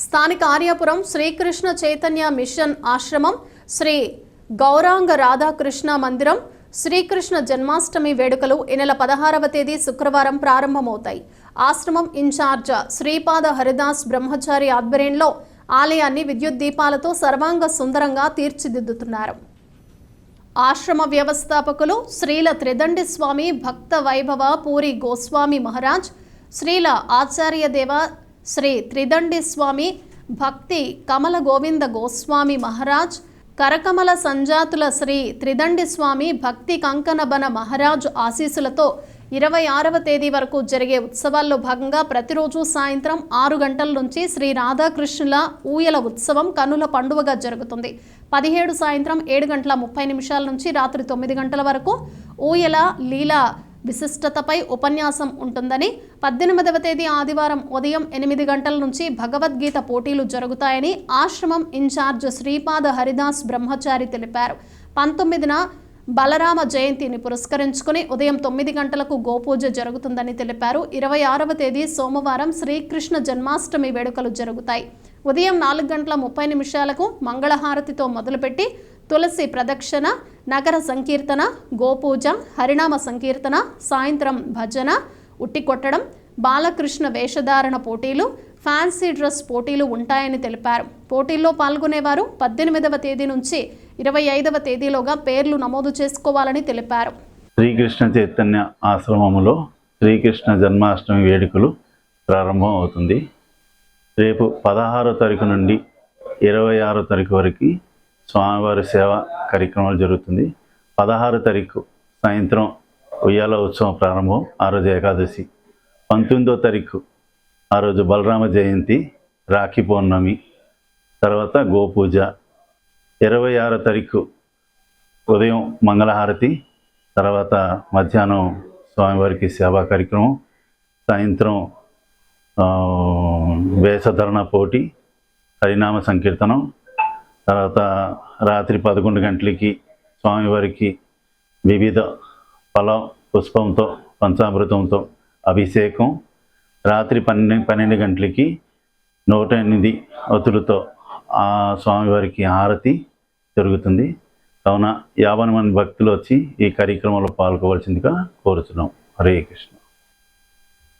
స్థానిక ఆర్యాపురం శ్రీకృష్ణ చైతన్య మిషన్ ఆశ్రమం శ్రీ గౌరాంగ రాధాకృష్ణ మందిరం శ్రీకృష్ణ జన్మాష్టమి వేడుకలు ఈ నెల పదహారవ తేదీ శుక్రవారం ప్రారంభమవుతాయి. ఆశ్రమం ఇన్ఛార్జ్ శ్రీపాద హరిదాస్ బ్రహ్మచారి ఆధ్వర్యంలో ఆలయాన్ని విద్యుత్ దీపాలతో సర్వాంగ సుందరంగా తీర్చిదిద్దుతున్నారు. ఆశ్రమ వ్యవస్థాపకులు శ్రీల త్రిదండి స్వామి భక్త వైభవ పూరి గోస్వామి మహారాజ్ శ్రీల ఆచార్య దేవ శ్రీ త్రిదండి స్వామి భక్తి కమల గోవింద గోస్వామి మహారాజ్ కరకమల సంజాతుల శ్రీ త్రిదండి స్వామి భక్తి కంకణబన మహారాజ్ ఆశీస్సులతో ఇరవై ఆరవ తేదీ వరకు జరిగే ఉత్సవాల్లో భాగంగా ప్రతిరోజు సాయంత్రం ఆరు గంటల నుంచి శ్రీ రాధాకృష్ణుల ఊయల ఉత్సవం కనుల పండుగగా జరుగుతుంది. పదిహేడు సాయంత్రం ఏడు గంటల ముప్పై నిమిషాల నుంచి రాత్రి తొమ్మిది గంటల వరకు ఊయల లీలా విశిష్టతపై ఉపన్యాసం ఉంటుందని పద్దెనిమిదవ తేదీ ఆదివారం ఉదయం ఎనిమిది గంటల నుంచి భగవద్గీత పోటీలు జరుగుతాయని ఆశ్రమం ఇన్ఛార్జ్ శ్రీపాద హరిదాస్ బ్రహ్మచారి తెలిపారు. పంతొమ్మిదిన బలరామ జయంతిని పురస్కరించుకుని ఉదయం తొమ్మిది గంటలకు గోపూజ జరుగుతుందని తెలిపారు. ఇరవై ఆరవ తేదీ సోమవారం శ్రీకృష్ణ జన్మాష్టమి వేడుకలు జరుగుతాయి. ఉదయం నాలుగు గంటల ముప్పై నిమిషాలకు మంగళహారతితో మొదలుపెట్టి తులసి ప్రదక్షిణ నగర సంకీర్తన గోపూజ హరినామ సంకీర్తన సాయంత్రం భజన ఉట్టి కొట్టడం బాలకృష్ణ వేషధారణ పోటీలు ఫ్యాన్సీ డ్రెస్ పోటీలు ఉంటాయని తెలిపారు. పోటీల్లో పాల్గొనేవారు పద్దెనిమిదవ తేదీ నుంచి ఇరవై ఐదవ తేదీలోగా పేర్లు నమోదు చేసుకోవాలని తెలిపారు. శ్రీకృష్ణ చైతన్య ఆశ్రమములో శ్రీకృష్ణ జన్మాష్టమి వేడుకలు ప్రారంభం అవుతుంది రేపు పదహారో తారీఖు నుండి ఇరవై ఆరో తారీఖు వరకు స్వామివారి సేవ కార్యక్రమాలు జరుగుతుంది. పదహారో తారీఖు సాయంత్రం ఉయ్యాల ఉత్సవం ప్రారంభం ఆ రోజు ఏకాదశి. పంతొమ్మిదో తారీఖు ఆ రోజు బలరామ జయంతి రాఖీ పౌర్ణమి తర్వాత గోపూజ. ఇరవై ఆరో తారీఖు ఉదయం మంగళహారతి తర్వాత మధ్యాహ్నం స్వామివారికి సేవా కార్యక్రమం సాయంత్రం వేషధరణ పోటీ హరినామ సంకీర్తనం తర్వాత రాత్రి పదకొండు గంటలకి స్వామివారికి వివిధ ఫల పుష్పంతో పంచామృతంతో అభిషేకం. రాత్రి పన్నెండు పన్నెండు గంటలకి నూట ఎనిమిది అతులతో ఆ స్వామివారికి హారతి జరుగుతుంది. కావున యాభై మంది భక్తులు వచ్చి ఈ కార్యక్రమంలో పాల్గొవలసిందిగా కోరుతున్నాం హరే కృష్ణ.